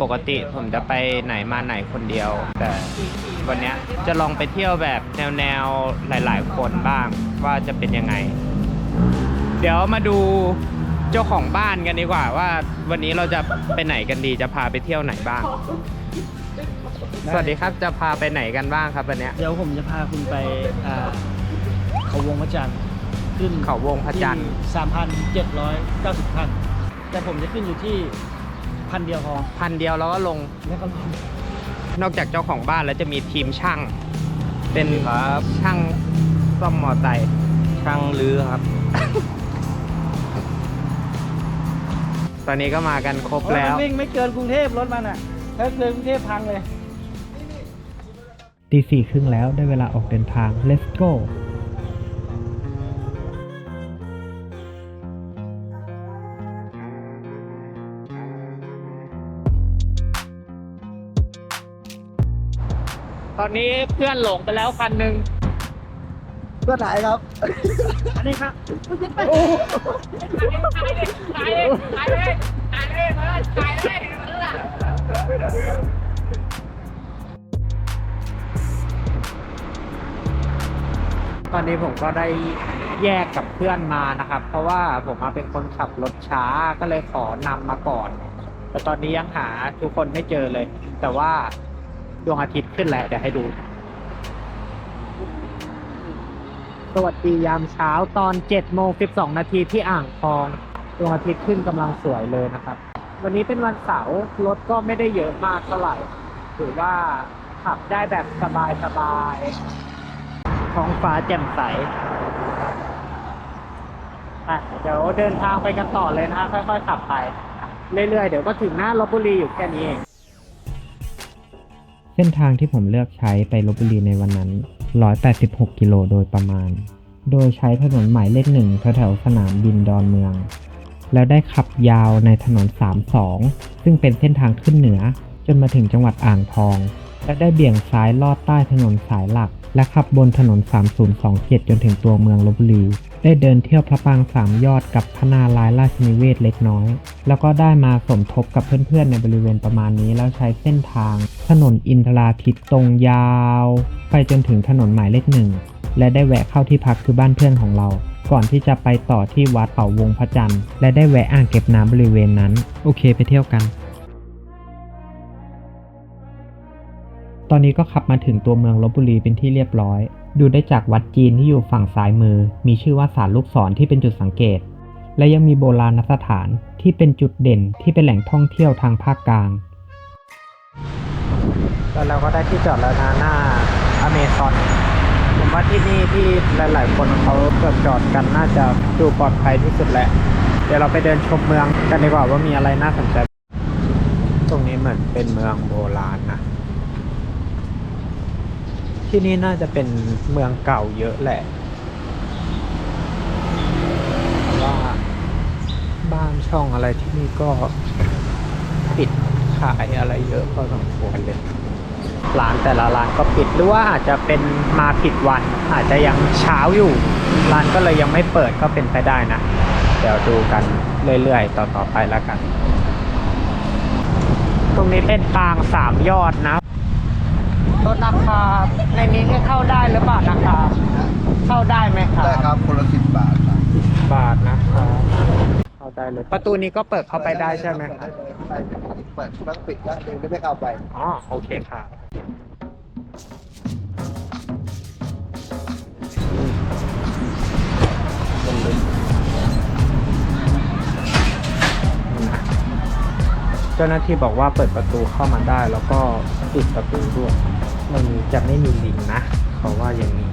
ปกติผมจะไปไหนมาไหนคนเดียว แต่วันเนี้ยจะลองไปเที่ยวแบบแนวแนวๆหลาย ๆ คนบ้างว่าจะเป็นยังไง เดี๋ยวมาดูเจ้าของบ้านกันดีกว่าว่า วันนี้เราจะไปไหนกันดีจะพาไปเที่ยวไหนบ้าง สวัสดีครับจะพาไปไหนกันบ้างครับวันเนี้ยเดี๋ยวผมจะพาคุณไปอ่าเขาวงพระจันทร์ขึ้นเขาวงพระจันทร์สามพันเจ็ดร้อยเก้าสิบพันแต่ผมจะขึ้นอยู่ที่ พันเดียวพอพันเดียวแล้วก็ลง แล้วก็ลงนอกจากเจ้าของบ้านแล้วจะมีทีมช่าง เป็นครับช่างซ่อมมอไซค์ช่างลือครับ ตอนนี้ก็มากันครบเพราะแล้มัวนวิ่งไม่เกินกรุงเทพรถมันอะ ถ้าเกินกรุงเทพพังเลยตีสี่ครึ่งแล้วได้เวลาออกเดินทาง let's go ตอนนี้เพื่อนหลงไปแล้วคันหนึ่งเพื่อถ่ายครับ อันนี้ครับตอนนี้ผมก็ได้แยกกับเพื่อนมานะครับ เพราะว่าผมมาเป็นคนขับรถช้าก็เลยขอนำมาก่อน แต่ตอนนี้ยังหาทุกคนไม่เจอเลย แต่ว่า ดวงอาทิตย์ขึ้นแล้วเดี๋ยวให้ดู สวัสดียามเช้าตอน7โมง12นาทีที่อ่างทองดวงอาทิตย์ขึ้นกำลังสวยเลยนะครับ วันนี้เป็นวันเสาร์รถก็ไม่ได้เยอะมากเท่าไหร่ถือว่าขับได้แบบสบายๆท้องฟ้าแจ่มใสอะเดี๋ยวเดินทางไปกันต่อเลยนะฮะค่อยๆขับไป เรื่อยๆ เดี๋ยวก็ถึงหน้าลบบุรีอยู่แค่นี้เอง เส้นทางที่ผมเลือกใช้ไปลบบุรีในวันนั้น 186 กิโลโดยประมาณ โดยใช้ถนนหมายเลขหนึ่งแถวสนามบินดอนเมือง แล้วได้ขับยาวในถนน 32 ซึ่งเป็นเส้นทางขึ้นเหนือ จนมาถึงจังหวัดอ่างทอง และได้เบี่ยงซ้ายลอดใต้ถนนสายหลัก และขับบนถนน 3027 จนถึงตัวเมืองลบบุรี ได้เดินเที่ยวพระปางสามยอดกับพระนารายราชนิเวศเล็กน้อย แล้วก็ได้มาสมทบกับเพื่อนๆในบริเวณประมาณนี้ แล้วใช้เส้นทาง ถนนอินทราทิศตรงยาว ไปจนถึงถนนหมายเลขหนึ่ง และได้แวะเข้าที่พักคือบ้านเพื่อนของเราก่อนที่จะไปต่อที่วัดเขาวงพระจันทร์ และได้แวะอ่างเก็บน้ำบริเวณนั้น โอเคไปเที่ยวกัน อนนี้ก็ขับมาถึงตัวเมืองลบบุรีเป็นที่เรียบร้อย ดูได้จากวัดจีนที่อยู่ฝั่งซ้ายมือ มีชื่อว่าศาลลูกศรที่เป็นจุดสังเกต และยังมีโบราณสถานที่เป็นจุดเด่นที่เป็นแหล่งท่องเที่ยวทางภาคกลางแล้วเราก็ได้ที่จอดแล้วนะหน้าอเมซอนผมว่าที่นี่ที่หลาย ๆ คนเขาเกือบจอดกันน่าจะดูปลอดภัยที่สุดแหละ เดี๋ยวเราไปเดินชมเมืองกันดีกว่าว่ามีอะไรน่าสนใจ ตรงนี้เหมือนเป็นเมืองโบราณนะ ที่นี่น่าจะเป็นเมืองเก่าเยอะแหละว่าบ้านช่องอะไรที่นี่ก็ปิดขายอะไรเยอะพอสมควรเลยร้านแต่ละร้านก็ปิดหรือว่าอาจจะเป็นมาผิดวัน อาจจะยังเช้าอยู่ ร้านก็เลยยังไม่เปิดก็เป็นไปได้นะ เดี๋ยวดูกันเรื่อยๆ ต่อๆไปแล้วกัน ตรงนี้เป็นปางสามยอดนะ รถราคาในนี้เนี่ยเข้าได้หรือเปล่านะครับเข้าได้ไหมครับได้ครับคนละสิบบาทครับบาทนะครับเข้าได้เลย ประตูนี้ก็เปิดเข้าไปได้ใช่ไหมครับได้เปิดต้องปิดแล้วเองไม่ได้เข้าไป อ๋อโอเคครับเจ้าหน้าที่บอกว่าเปิดประตูเข้ามาได้แล้วก็ปิดประตูด้วยไม่มีจะไม่มีลิงนะ เขาว่าอย่างนี้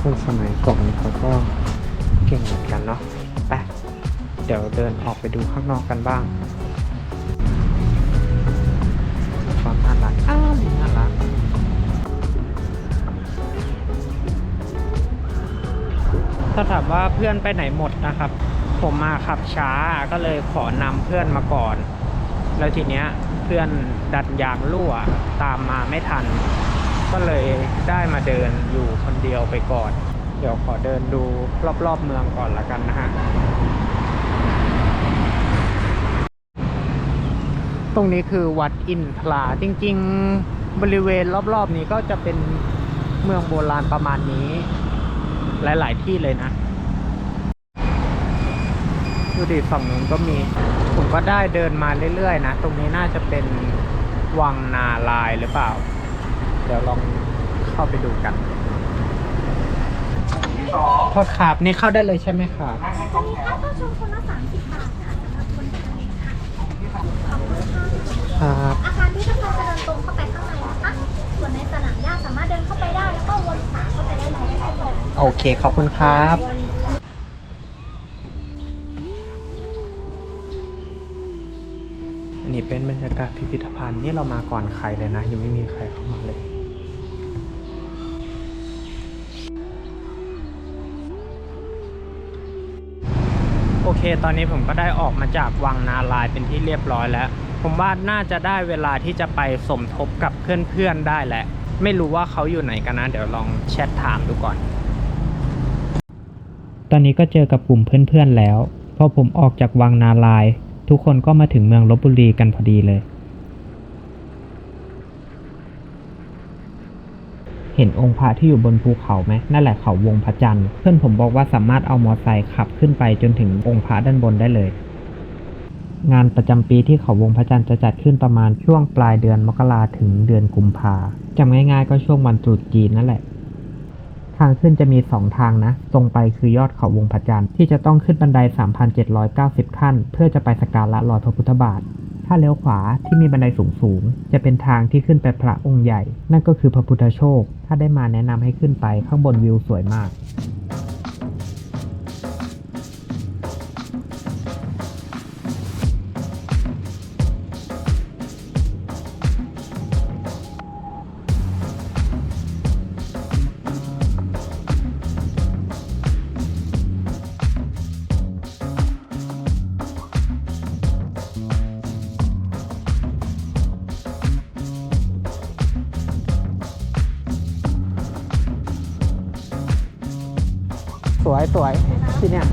คนสมัยก่อนเขาก็เก่งเหมือนกันเนาะไปเดี๋ยวเดินออกไปดูข้างนอกกันบ้าง ถ้าถามว่าเพื่อนไปไหนหมดนะครับ ผมมาขับช้าก็เลยขอนำเพื่อนมาก่อน แล้วทีเนี้ยเพื่อนดันยางรั่วตามมาไม่ทัน ก็เลยได้มาเดินอยู่คนเดียวไปก่อน เดี๋ยวขอเดินดูรอบๆเมืองก่อนละกันนะฮะตรงนี้คือวัดอินทราจริง ๆ บริเวณรอบๆนี้ก็จะเป็นเมืองโบราณประมาณนี้ หลาย ๆ ที่เลยนะดูดิฝั่งนู้นก็มี ผมก็ได้เดินมาเรื่อย ๆ นะ ตรงนี้น่าจะเป็นวังนาลายหรือเปล่า เดี๋ยวลองเข้าไปดูกันโทษครับนี่เข้าได้เลยใช่ไหมครับอันนี้ค่าเข้าชมคนละ30บาทค่ะสำหรับคนไทยค่ะขอบคุณค่ะครับอาคารที่ทุกคนจะเดินตรงเข้าไปข้างในนะคะส่วนในสนามหญ้าสามารถเดินเข้าไปได้ โอเค ขอบคุณครับอันนี้เป็นบรรยากาศพิพิธภัณฑ์นี่เรามาก่อนใครเลยนะ ยังไม่มีใครเข้ามาเลย โอเค ตอนนี้ผมก็ได้ออกมาจากวังนาลายเป็นที่เรียบร้อยแล้ว ผมว่าน่าจะได้เวลาที่จะไปสมทบกับเพื่อนๆได้แหล้วไม่รู้ว่าเขาอยู่ไหนกันนะ เดี๋ยวลองแชทถามดูก่อน ตอนนี้ก็เจอกับกลุ่มเพื่อนๆแล้ว พอผมออกจากวังนาลาย ทุกคนก็มาถึงเมืองลบบุรีกันพอดีเลย เห็นองค์พระที่อยู่บนภูเขาไหมนั่นแหละเขาวงพระจันทร์ เพื่อนผมบอกว่าสามารถเอามอเตอร์ไซค์ขับขึ้นไปจนถึงองค์พระด้านบนได้เลย งานประจำปีที่เขาวงพระจันทร์จะจัดขึ้นประมาณช่วงปลายเดือนมกราถึงเดือนกุมภาจำง่ายๆ ก็ช่วงวันตรุษจีนนั่นแหละ ทางขึ้นจะมี 2 ทางนะ ตรงไปคือยอดเขาวงพระจันทร์ที่จะต้องขึ้นบันได 3,790 ขั้น เพื่อจะไปสักการะรอยพระพุทธบาท ถ้าเลี้ยวขวาที่มีบันไดสูงๆจะเป็นทางที่ขึ้นไปพระองค์ใหญ่ นั่นก็คือพระพุทธโชค ถ้าได้มาแนะนำให้ขึ้นไปข้างบนวิวสวยมาก วยสวยที่เนี่ย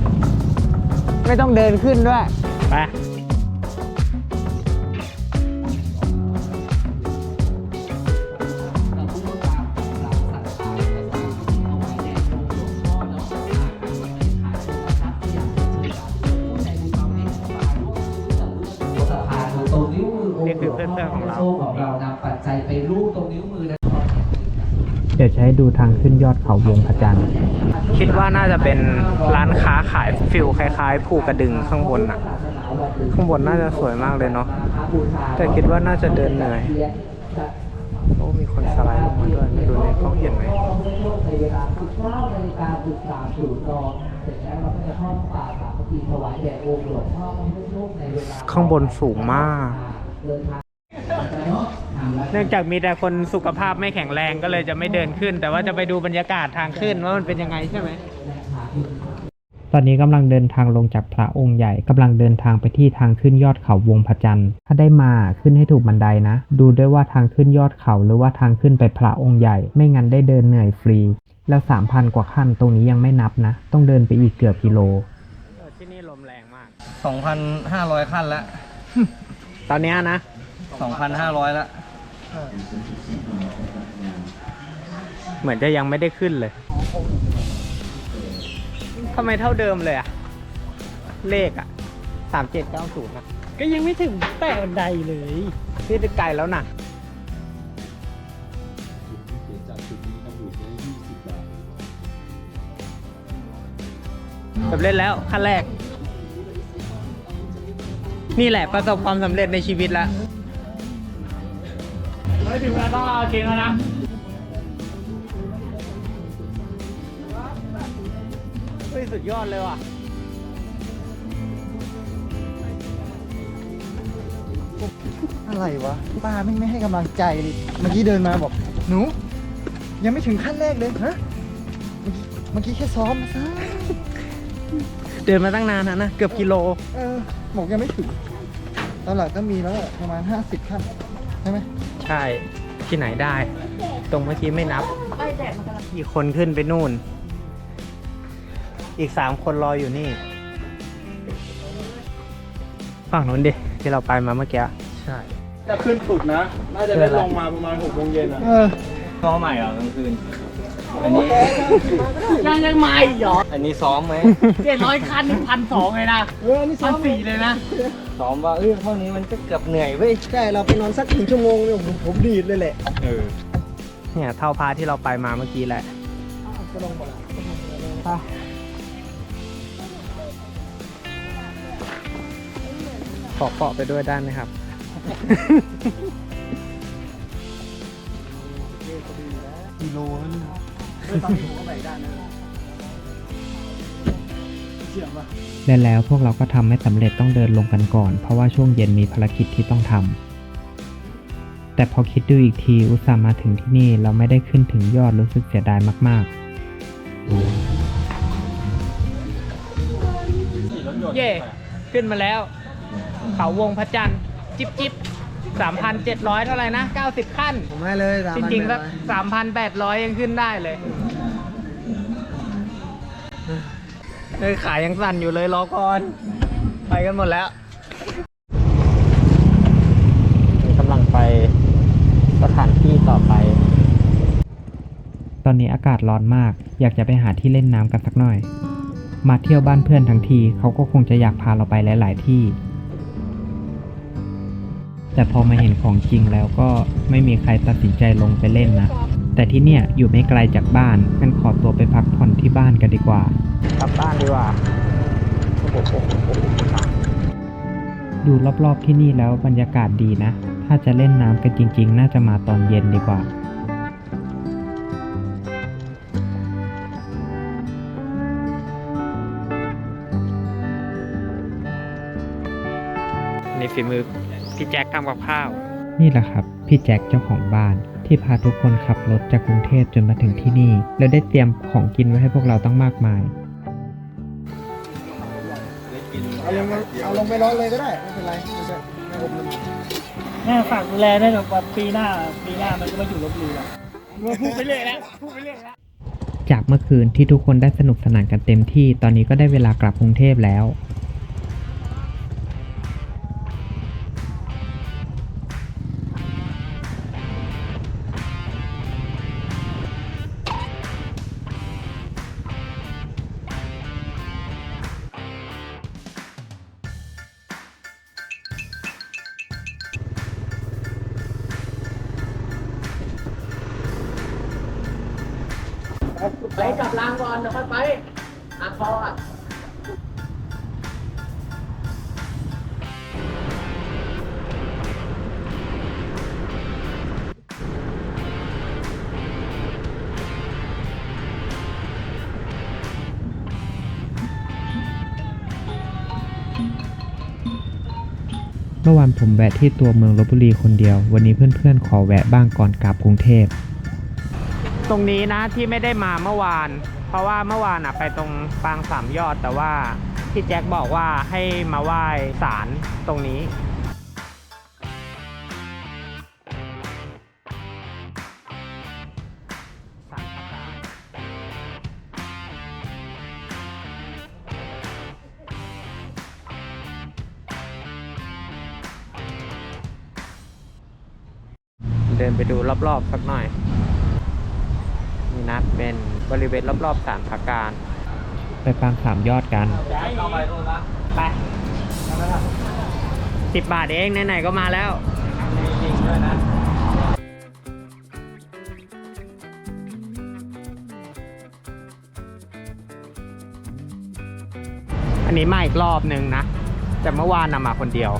ไม่ต้องเดินขึ้นด้วย ไปนี่คือเพื่อนๆของเราของเรานำปัจจัยไปรูปตรงนิ้วมือนะ เดี๋ยวให้ดูทางขึ้นยอดเขาวงพระจันทร์คิดว่าน่าจะเป็นร้านค้าขายฟิลคล้าย ๆ ภูกระดึงข้างบนอะข้างบนน่าจะสวยมากเลยเนาะแต่คิดว่าน่าจะเดินเหนื่อยโอ้มีคนสไลด์ลงมาด้วยไม่รู้ในกล้องเห็นไหมในเวลา19นาฬิกาจุด30นเสร็จแล้วเราก็จะทอดป่าสามัคคีถวายแด่องค์หลวงพ่อพุทธรูปในเวลาข้างบนสูงมาก เดินทางเนื่องจากมีแต่คนสุขภาพไม่แข็งแรงก็เลยจะไม่เดินขึ้น แต่ว่าจะไปดูบรรยากาศทางขึ้นว่ามันเป็นยังไงใช่ไหมตอนนี้กำลังเดินทางลงจากพระองค์ใหญ่กำลังเดินทางไปที่ทางขึ้นยอดเขาวงพระจันทร์ถ้าได้มาขึ้นให้ถูกบันไดนะ ดูด้วยว่าทางขึ้นยอดเขาหรือว่าทางขึ้นไปพระองค์ใหญ่ ไม่งั้นได้เดินเหนื่อยฟรี แล้วสามพันกว่าขั้นตรงนี้ยังไม่นับนะ ต้องเดินไปอีกเกือบกิโลที่นี่ลมแรงมาก 2,500 ขั้นแล้ว ตอนเนี้ยนะ 2,500แล้ว เหมือนจะยังไม่ได้ขึ้นเลยทำไมเท่าเดิมเลยอะเลขอะสามเจ็ดเก้าศูนย์อะก็ยังไม่ถึงแต่บันไดเลยนี่ไกลแล้วนะแบบเล่นแล้วขั้นแรก นี่แหละประสบความสำเร็จในชีวิตแล้ว ไม่ถึงแล้วต้องเอาเกงแล้วนะเฮ้ยสุดยอดเลยว่ะอะไรวะป้าไม่ไม่ให้กำลังใจเลยเมื่อกี้เดินมาบอก หนู ยังไม่ถึงขั้นแรกเลยฮะเมื่อกี้เมื่อกี้แค่ซ้อมมาซะเดินมาตั้งนานนะนะเกือบกิโล เออบอกยังไม่ถึงตอนหลังก็มีแล้วอะประมาณ 50ขั้นใช่ไหม ใช่ ที่ไหนได้ ตรงเมื่อกี้ไม่นับอีกคนขึ้นไปนู่น อีกสามคนรออยู่นี่ ฝั่งนู้นดิ ที่เราไปมาเมื่อกี้ ใช่ จะขึ้นสุดนะ น่าจะได้ลงมาประมาณ6โมงเย็นอะ เออซ้อมใหม่เหรอกลางคืน อันนี้ ยังยังไม่เหรออันนี้ซ้อมไหม เจ็ดร้อยคันพันสองเลยนะเอออันนี้ซ้พัอนมสี่เลยนะ ซ้อมว่าเออพวกนี้มันก็เกือบเหนื่อยเว้ยใช่เราไปนอนสักถึงชั่วโมงเนี่ยผมผมดีดเลยแหละเออเนี่ยเท่าพาที่เราไปมาเมื่อกี้แหละก็ลงหมดละขอเกาะไปด้วยได้ไหมครับกิโลนั่นนี่เออตอนนี้ผมก็แบกได้นะเสียงป่ะ และแล้วพวกเราก็ทำไม่สำเร็จต้องเดินลงกันก่อน เพราะว่าช่วงเย็นมีภารกิจที่ต้องทำแต่พอคิดดูอีกทีอุตส่าห์มาถึงที่นี่เราไม่ได้ขึ้นถึงยอดรู้สึกเสียดายมาก เย่ขึ้นมาแล้ว เขาวงพระจันทร์จิบจิบสามพันเจ็ดร้อยเท่าไหร่นะเก้าสิบขั้น ผมให้เลยสามจพันริงๆแปสัดกร้อยสามพันแปดร้อยยังขึ้นได้เลย เอ้ยขายยังสั่นอยู่เลยรอก่อน ไปกันหมดแล้วกำลังไปสถานที่ต่อไปๆตอนนี้อากาศร้อนมาก อยากจะไปหาที่เล่นน้ำกันสักหน่อย มาเที่ยวบ้านเพื่อนทั้งทีเขาก็คงจะอยากพาเราไปหลาย ๆ ที่ แต่พอมาเห็นของจริงแล้วก็ไม่มีใครตัดสินใจลงไปเล่นนะ แต่ที่เนี่ยอยู่ไม่ไกลจากบ้านงั้นขอตัวไปพักผ่อนที่บ้านกันดีกว่า กลับบ้านดีกว่าดูรอบๆที่นี่แล้วบรรยากาศดีนะ ถ้าจะเล่นน้ำกันจริง ๆ น่าจะมาตอนเย็นดีกว่า ในฝีมือพี่แจ็คทำกับข้าว นี่แหละครับ พี่แจ็คเจ้าของบ้าน ที่พาทุกคนขับรถจากกรุงเทพจนมาถึงที่นี่ แล้วได้เตรียมของกินไว้ให้พวกเราตั้งมากมาย เอาลงมาเอาลงไปร้อนเลยก็ได้ ไม่เป็นไรไม่ใช่ไม่อบมันแม่ฝากดูแลด้วยนะว่าปีหน้าปีหน้ามันจะมาอยู่ลบบุรีแล้วพูดไปเรื่อยแล้วพูดไปเรื่อยแล้วจากเมื่อคืนที่ทุกคนได้สนุกสนานกันเต็มที่ ตอนนี้ก็ได้เวลากลับกรุงเทพแล้ว ลับรางก่อนเดี๋ยวค่อยไปอ่างทองอะเมื่อวานผมแวะที่ตัวเมืองลบบุรีคนเดียว วันนี้เพื่อนๆ ขอแวะบ้างก่อนกลับกรุงเทพ ตรงนี้นะที่ไม่ได้มาเมื่อวาน เพราะว่าเมื่อวานอะไปตรงปางสามยอดแต่ว่าพี่แจ็คบอกว่าให้มาไหว้ศาลตรงนี้เดินไปดูรอบๆสักหน่อยนี่นะเป็น บริเวณรอบๆศาลพระการ ไปปางสามยอดกัน ไปสิบบาทเองไหนๆก็มาแล้วอันนี้มาอีกรอบหนึ่งนะ แต่เมื่อวานนำมาคนเดียว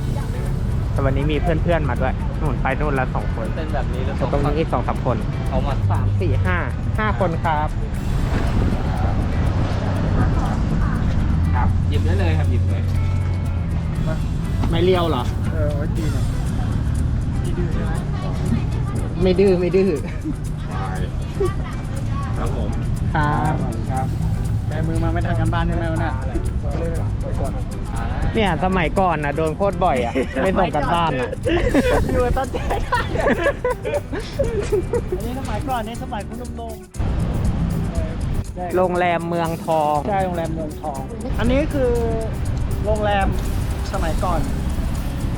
แต่วันนี้มีเพื่อนๆมาด้วยนู่นไปนู่นละสองคนเป็นแบบนี้แล้วแต่ตรงนี้อีกสองสามคน เอามาสามสี่ห้าห้าคนครับ ครับหยิบได้เลยครับหยิบเลยไม่เลี้ยวเหรอ เออไว้ตีหน่อยตีดื้อใช่ไหมไม่ดื้อไม่ดื้อครับผม ครับ ครับ แบมือมาไม่ทันกันบ้านใช่ไหมวะเนี่ยไปเลยไปก่อนอ่าเนี่ยสมัยก่อนนะโดนโคตรบ่อยอะ ไม่ส่งกันบ้านอะอยู่กับต้นแจ๊อันนี้สมัยก่อนนี่สมัยคุณนมๆโรงแรมเมืองทอง ใช่โรงแรมเมืองทอง อันนี้คือโรงแรมสมัยก่อน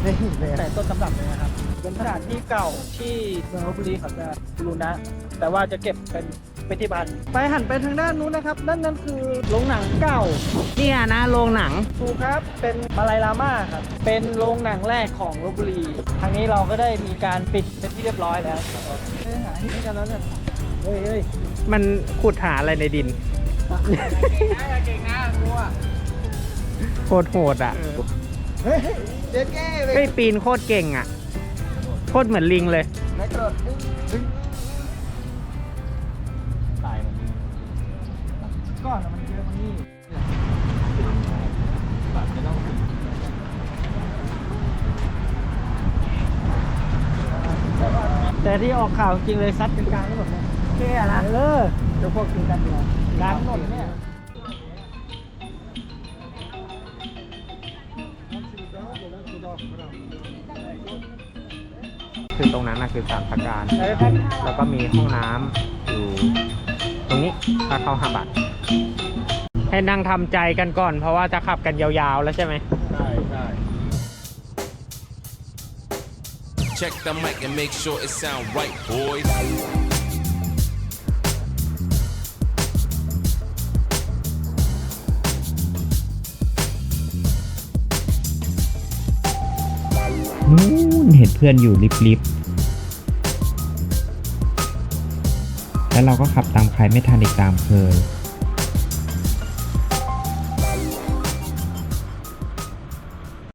นี่เลยแต่ต้นตำรับเลยนะครับ เป็นสถานที่เก่าที่เมืองลบบุรีเขาจะรูนะ แต่ว่าจะเก็บเป็น พิพิธภัณฑ์ไปหันไปทางด้านนู้นนะครับนั่นนั่นคือโรงหนังเก่าเนี่ยนะโรงหนัง ถูกครับเป็นมาลายลาม่าครับเป็นโรงหนังแรกของลบบุรีทางนี้เราก็ได้มีการปิดเป็นที่เรียบร้อยแล้วเฮ้ยหาที่กันแล้วเนี่ยเฮ้ยเฮ้ยมันขุดหาอะไรในดินโคตรโหดอะเฮ้ยเจ๊แก้เลยเฮ้ยปีนโคตรเก่งอะโคตรเหมือนลิงเลยไม่กระโดดดึงดึง แต่ที่ออกข่าวจริงเลยซัดกันกลางถนนเนี่ยแค่นะเออเดี๋ยวพวกกินกันดีกว่ากลางถนนเนี่ยคือตรงนั้นนะคือสารพักการเออท่านแล้วก็มีห้องน้ำอยู่ตรงนี้ค่าเข้าห้าบาทให้นั่งทำใจกันก่อน เพราะว่าจะขับกันยาวๆแล้วใช่ไหม Check the mic and make sure it sound right, boys. นู้นเห็นเพื่อนอยู่ลิบๆแล้วเราก็ขับตามใครไม่ทันอีกตามเคย